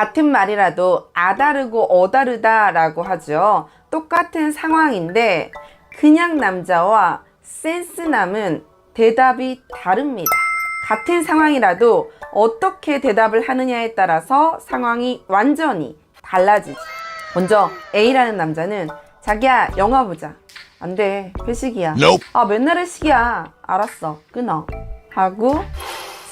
같은 말이라도 아다르고 어다르다라고 하죠. 똑같은 상황인데 그냥 남자와 센스남은 대답이 다릅니다. 같은 상황이라도 어떻게 대답을 하느냐에 따라서 상황이 완전히 달라지죠. 먼저 A라는 남자는 자기야 영화 보자. 안 돼. 회식이야. Nope. 아 맨날 회식이야. 알았어. 끊어. 하고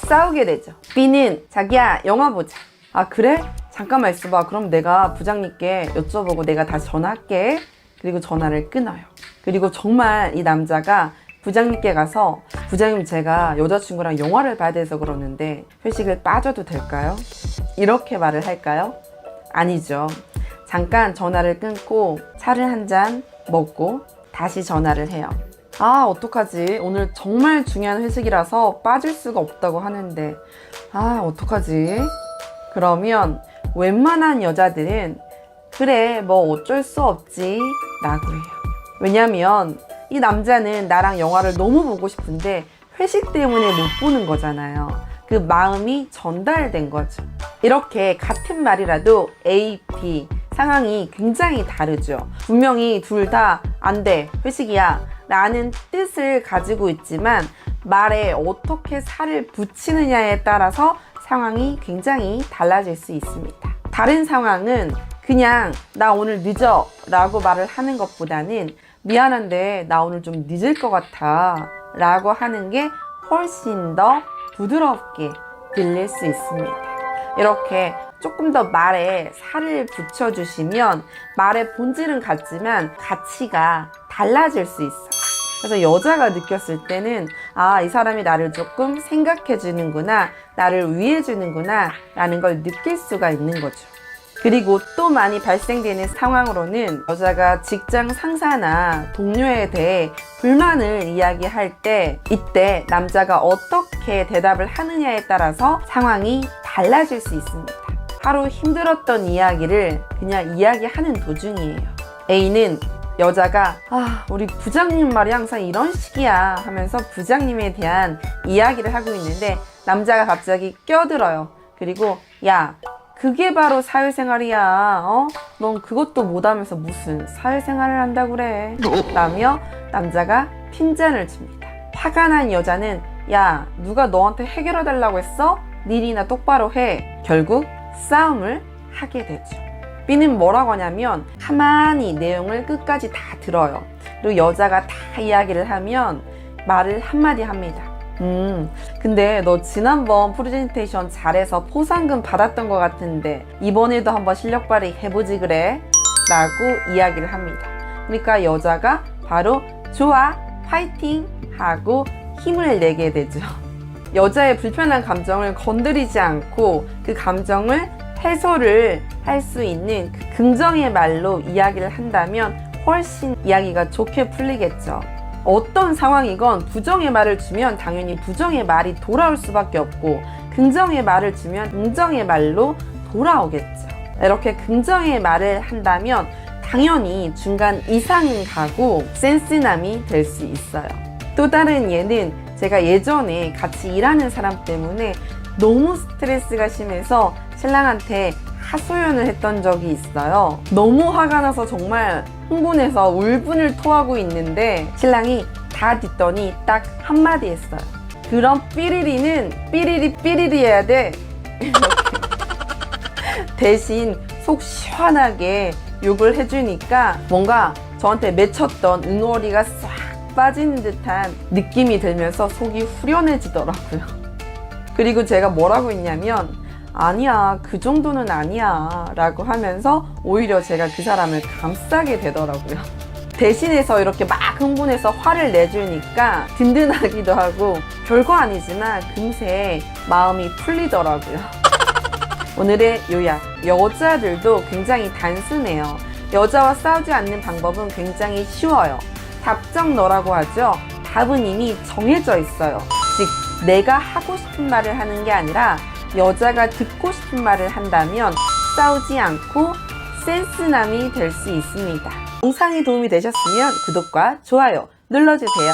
싸우게 되죠. B는 자기야 영화 보자. 아 그래? 잠깐만 있어봐. 그럼 내가 부장님께 여쭤보고 내가 다시 전화할게. 그리고 전화를 끊어요. 그리고 정말 이 남자가 부장님께 가서 부장님 제가 여자친구랑 영화를 봐야 돼서 그러는데 회식을 빠져도 될까요? 이렇게 말을 할까요? 아니죠. 잠깐 전화를 끊고 차를 한 잔 먹고 다시 전화를 해요. 아, 어떡하지? 오늘 정말 중요한 회식이라서 빠질 수가 없다고 하는데. 아, 어떡하지? 그러면 웬만한 여자들은 그래, 뭐 어쩔 수 없지. 라고 해요. 왜냐면 이 남자는 나랑 영화를 너무 보고 싶은데 회식 때문에 못 보는 거잖아요. 그 마음이 전달된 거죠. 이렇게 같은 말이라도 A, B 상황이 굉장히 다르죠. 분명히 둘 다 안 돼, 회식이야 라는 뜻을 가지고 있지만 말에 어떻게 살을 붙이느냐에 따라서 상황이 굉장히 달라질 수 있습니다. 다른 상황은 그냥 나 오늘 늦어 라고 말을 하는 것보다는 미안한데 나 오늘 좀 늦을 것 같아 라고 하는 게 훨씬 더 부드럽게 들릴 수 있습니다. 이렇게 조금 더 말에 살을 붙여주시면 말의 본질은 같지만 가치가 달라질 수 있어요. 그래서 여자가 느꼈을 때는 아, 이 사람이 나를 조금 생각해 주는구나, 나를 위해 주는구나, 라는 걸 느낄 수가 있는 거죠. 그리고 또 많이 발생되는 상황으로는 여자가 직장 상사나 동료에 대해 불만을 이야기할 때 이때 남자가 어떻게 대답을 하느냐에 따라서 상황이 달라질 수 있습니다. 하루 힘들었던 이야기를 그냥 이야기하는 도중이에요. A는 여자가 아 우리 부장님 말이 항상 이런 식이야 하면서 부장님에 대한 이야기를 하고 있는데 남자가 갑자기 껴들어요. 그리고 야 그게 바로 사회생활이야. 어? 넌 그것도 못하면서 무슨 사회생활을 한다 그래. 라며 남자가 핀잔을 줍니다. 화가 난 여자는 야 누가 너한테 해결해 달라고 했어? 일이나 똑바로 해. 결국 싸움을 하게 되죠. B는 뭐라고 하냐면 가만히 내용을 끝까지 다 들어요. 그리고 여자가 다 이야기를 하면 말을 한마디 합니다. 음, 근데 너 지난번 프레젠테이션 잘해서 포상금 받았던 것 같은데 이번에도 한번 실력 발휘 해보지 그래? 라고 이야기를 합니다. 그러니까 여자가 바로 좋아, 파이팅! 하고 힘을 내게 되죠. 여자의 불편한 감정을 건드리지 않고 그 감정을 해소를 할 수 있는 그 긍정의 말로 이야기를 한다면 훨씬 이야기가 좋게 풀리겠죠. 어떤 상황이건 부정의 말을 주면 당연히 부정의 말이 돌아올 수밖에 없고 긍정의 말을 주면 긍정의 말로 돌아오겠죠. 이렇게 긍정의 말을 한다면 당연히 중간 이상은 가고 센스남이 될 수 있어요. 또 다른 예는 제가 예전에 같이 일하는 사람 때문에 너무 스트레스가 심해서 신랑한테 하소연을 했던 적이 있어요. 너무 화가 나서 정말 흥분해서 울분을 토하고 있는데 신랑이 다 듣더니 딱 한마디 했어요. 그럼 삐리리는 삐리리 삐리리 해야 돼. 대신 속 시원하게 욕을 해주니까 뭔가 저한테 맺혔던 응어리가 싹 빠지는 듯한 느낌이 들면서 속이 후련해지더라고요. 그리고 제가 뭐라고 했냐면 아니야 그 정도는 아니야 라고 하면서 오히려 제가 그 사람을 감싸게 되더라고요. 대신해서 이렇게 막 흥분해서 화를 내주니까 든든하기도 하고 별거 아니지만 금세 마음이 풀리더라고요. 오늘의 요약 여자들도 굉장히 단순해요. 여자와 싸우지 않는 방법은 굉장히 쉬워요. 답정 너라고 하죠? 답은 이미 정해져 있어요. 즉 내가 하고 싶은 말을 하는 게 아니라 여자가 듣고 싶은 말을 한다면 싸우지 않고 센스남이 될 수 있습니다. 영상이 도움이 되셨으면 구독과 좋아요 눌러주세요.